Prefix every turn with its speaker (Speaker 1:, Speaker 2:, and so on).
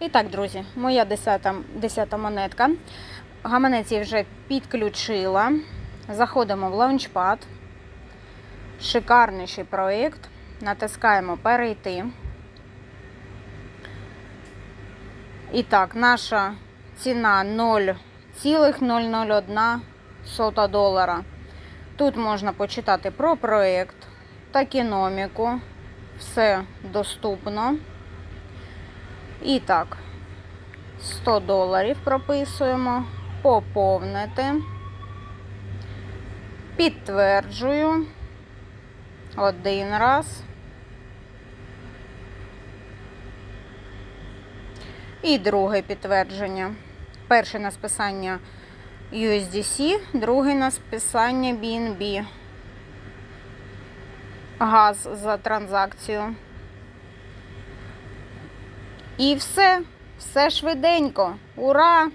Speaker 1: І так, друзі, моя 10, 10 монетка. Гаманець я вже підключила. Заходимо в лаунчпад. Шикарніший проєкт. Натискаємо перейти. І так, наша ціна 0,001 сота долара. Тут можна почитати про проєкт, такіноміку. Все доступно. І так, 100 доларів прописуємо, поповнити, підтверджую один раз. І друге підтвердження. Перше на списання USDC, друге на списання BNB. Газ за транзакцію. І все, все швиденько. Ура!